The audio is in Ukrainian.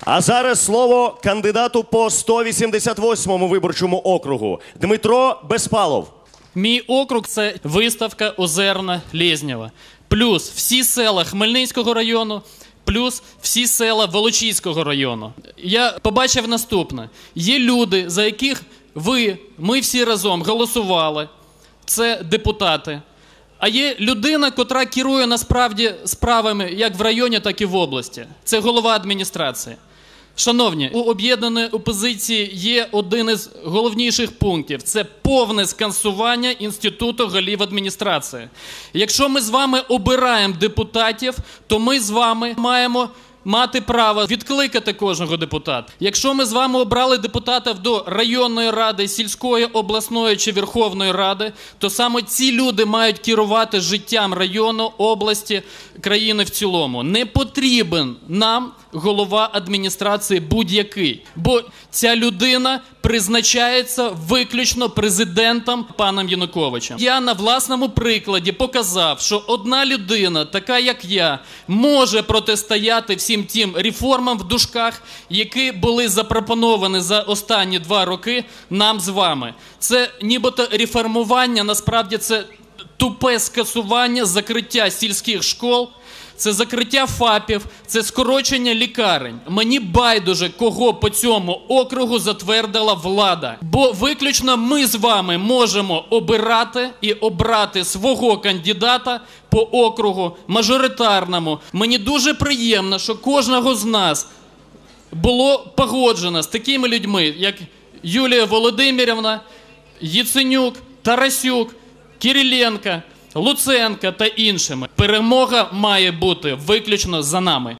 А зараз слово кандидату по 188-му виборчому округу Дмитро Безпалов. Мій округ це виставка Озерна Лєзнєва. Плюс всі села Хмельницького району, плюс всі села Волочиського району. Я побачив наступне: є люди, за яких ви, ми всі разом голосували. Це депутати. А є людина, котра керує насправді справами як в районі, так і в області. Це голова адміністрації. Шановні, у об'єднаної опозиції є один із головніших пунктів: це повне скансування інституту голів адміністрації. Якщо ми з вами обираємо депутатів, то ми з вами маємо. Мати право відкликати кожного депутата. Якщо ми з вами обрали депутатів до районної ради, сільської, обласної чи Верховної Ради, то саме ці люди мають керувати життям району, області, країни в цілому. Не потрібен нам голова адміністрації будь-який, бо ця людина призначається виключно президентом паном Януковичем. Я на власному прикладі показав, що одна людина, така як я, може протистояти всім тим реформам в дужках, які були запропоновані за останні два роки нам з вами. Це нібито реформування, насправді це тупе скасування закриття сільських школ. Це закриття ФАПів, це скорочення лікарень. Мені байдуже, кого по цьому округу затвердила влада. Бо виключно ми з вами можемо обирати і обрати свого кандидата по округу мажоритарному. Мені дуже приємно, що кожного з нас було погоджено з такими людьми, як Юлія Володимирівна, Єценюк, Тарасюк, Кириленка, Луценка та іншими. Перемога має бути виключно за нами.